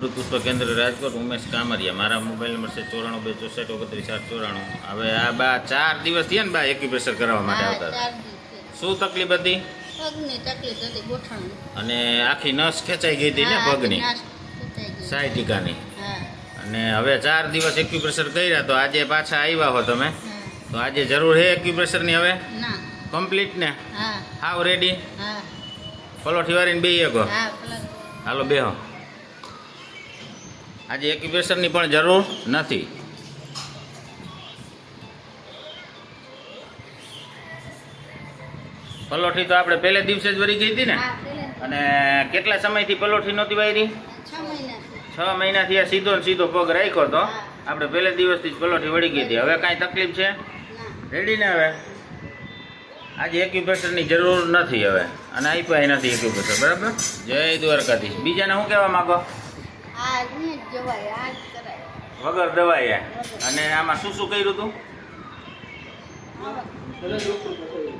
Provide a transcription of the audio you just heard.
પુષ્પ કેન્દ્ર રાજકોટ ઉમેશ કામરિયા. મારા મોબાઈલ નંબર છે ચોરાણું બે ચોસઠ ઓગત્રીસ આઠ ચોરાણું. હવે આ બા ચાર દિવસ થયા ને બા એક્યુપ્રેશર કરાવવા માટે આવતા હતા. શું તકલીફ હતી? અને આખી નસ ખેંચાઈ ગઈ હતી ને પગની. સાઈ ટીકાની. અને હવે ચાર દિવસ એક્યુપ્રેશર કર્યા તો આજે પાછા આવ્યા હો તમે? તો આજે જરૂર હે એક્યુપ્રેશરની હવે? કમ્પ્લીટ ને? હાવ રેડી? પલોઠી વાળીને બે એકો હાલો બેહો. આજે એક્યુપ્રેશરની પણ જરૂર નથી. પલોઠી તો આપણે પહેલે દિવસે જ વળી ગઈ હતી ને? અને કેટલા સમયથી પલોઠી નહોતી વાયરી? છ મહિનાથી આ સીધો ને સીધો પગ રાખ્યો હતો. આપણે પહેલે દિવસથી જ પલોઠી વળી ગઈ હતી. હવે કાંઈ તકલીફ છે? રેડી ને હવે? આજે એક્યુપ્રેશરની જરૂર નથી હવે. અને આપ્યા નથી એક્યુપ્રેશર બરાબર? જય દ્વારકાધીશ. બીજાને શું કહેવા માંગો? વગર દવાએ. અને આમાં શું શું કર્યું હતું